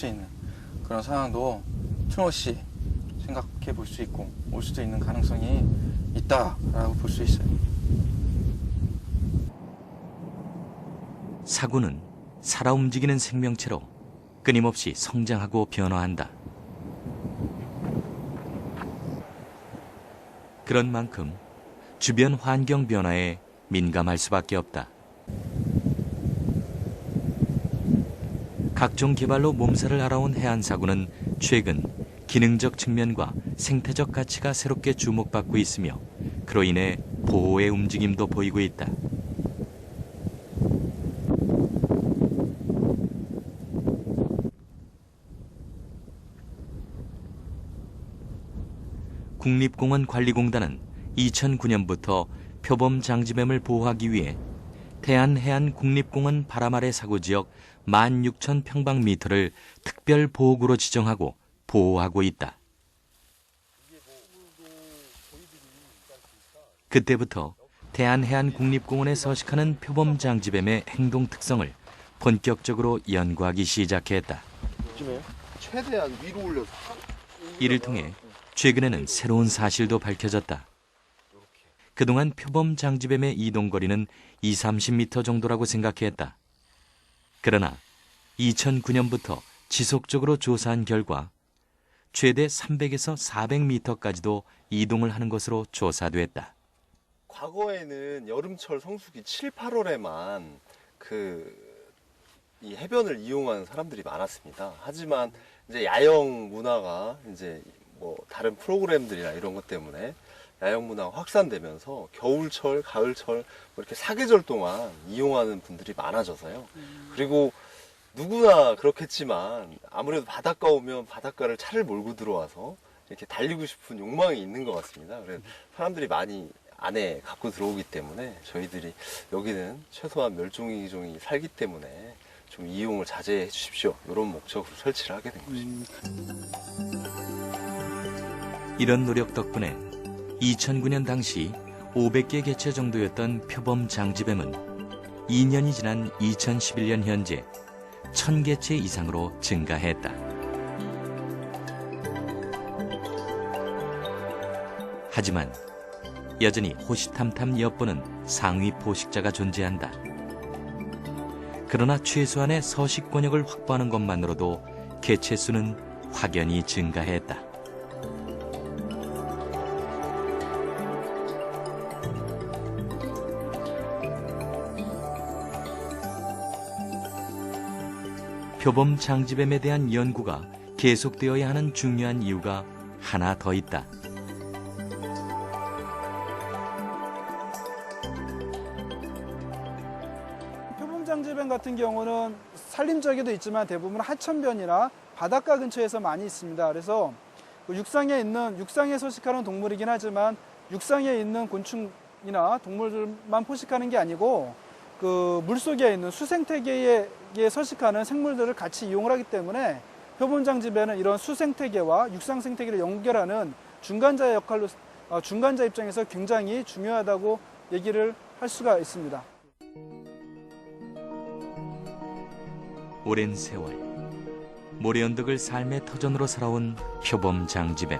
수 있는 그런 상황도 틀림없이 생각해 볼 수 있고 올 수도 있는 가능성이 있다라고 볼 수 있어요. 사고는 살아 움직이는 생명체로 끊임없이 성장하고 변화한다. 그런 만큼 주변 환경 변화에 민감할 수밖에 없다. 각종 개발로 몸살을 알아온 해안사고는 최근 기능적 측면과 생태적 가치가 새롭게 주목받고 있으며 그로 인해 보호의 움직임도 보이고 있다. 국립공원관리공단은 2009년부터 표범 장지뱀을 보호하기 위해 태안해안 국립공원 바람 아래 사고 지역 16,000평방미터를 특별 보호구로 지정하고 보호하고 있다. 그때부터 태안해안 국립공원에 서식하는 표범 장지뱀의 행동 특성을 본격적으로 연구하기 시작했다. 최대한 위로 올려서 이를 통해 최근에는 새로운 사실도 밝혀졌다. 그동안 표범 장지뱀의 이동거리는 2, 30m 정도라고 생각했다. 그러나 2009년부터 지속적으로 조사한 결과 최대 300에서 400m까지도 이동을 하는 것으로 조사됐다. 과거에는 여름철 성수기 7, 8월에만 그 이 해변을 이용하는 사람들이 많았습니다. 하지만 이제 야영 문화가 이제 뭐 다른 프로그램들이나 이런 것 때문에 야영 문화가 확산되면서 겨울철, 가을철 뭐 이렇게 사계절 동안 이용하는 분들이 많아져서요. 그리고 누구나 그렇겠지만 아무래도 바닷가 오면 바닷가를 차를 몰고 들어와서 이렇게 달리고 싶은 욕망이 있는 것 같습니다. 그래서 사람들이 많이 안에 갖고 들어오기 때문에 저희들이 여기는 최소한 멸종위 기종이 살기 때문에 좀 이용을 자제해 주십시오. 이런 목적으로 설치를 하게 된 것입니다. 이런 노력 덕분에 2009년 당시 500개 개체 정도였던 표범 장지뱀은 2년이 지난 2011년 현재 1000개체 이상으로 증가했다. 하지만 여전히 호시탐탐 엿보는 상위 포식자가 존재한다. 그러나 최소한의 서식 권역을 확보하는 것만으로도 개체 수는 확연히 증가했다. 표범 장지뱀에 대한 연구가 계속되어야 하는 중요한 이유가 하나 더 있다. 표범 장지뱀 같은 경우는 산림적에도 있지만 대부분 하천변이나 바닷가 근처에서 많이 있습니다. 그래서 그 육상에 있는 육상에 서식하는 동물이긴 하지만 육상에 있는 곤충이나 동물들만 포식하는 게 아니고 그 물속에 있는 수생태계에 서식하는 생물들을 같이 이용을 하기 때문에 표범장지배는 이런 수생태계와 육상 생태계를 연결하는 중간자의 역할로 어, 중간자 입장에서 굉장히 중요하다고 얘기를 할 수가 있습니다. 오랜 세월 모래 언덕을 삶의 터전으로 살아온 표범 장지뱀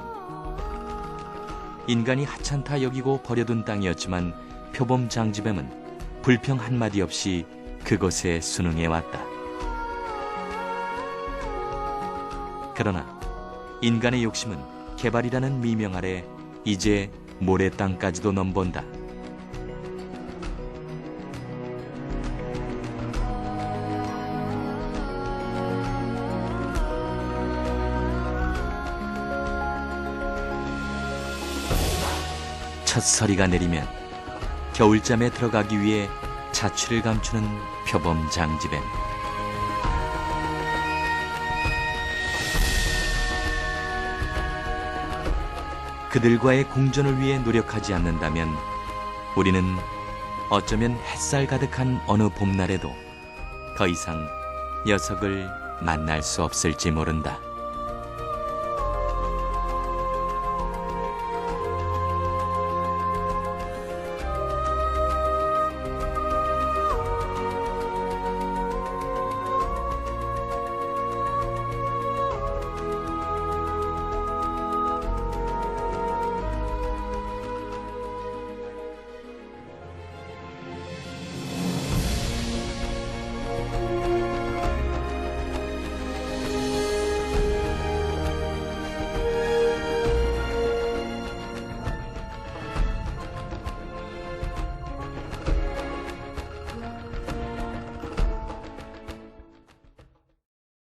인간이 하찮다 여기고 버려둔 땅이었지만 표범 장지뱀은 불평 한마디 없이 그곳에 순응해 왔다. 그러나 인간의 욕심은 개발이라는 미명 아래 이제 모래 땅까지도 넘본다. 첫 서리가 내리면 겨울잠에 들어가기 위해 자취를 감추는 표범 장지뱀. 그들과의 공존을 위해 노력하지 않는다면 우리는 어쩌면 햇살 가득한 어느 봄날에도 더 이상 녀석을 만날 수 없을지 모른다.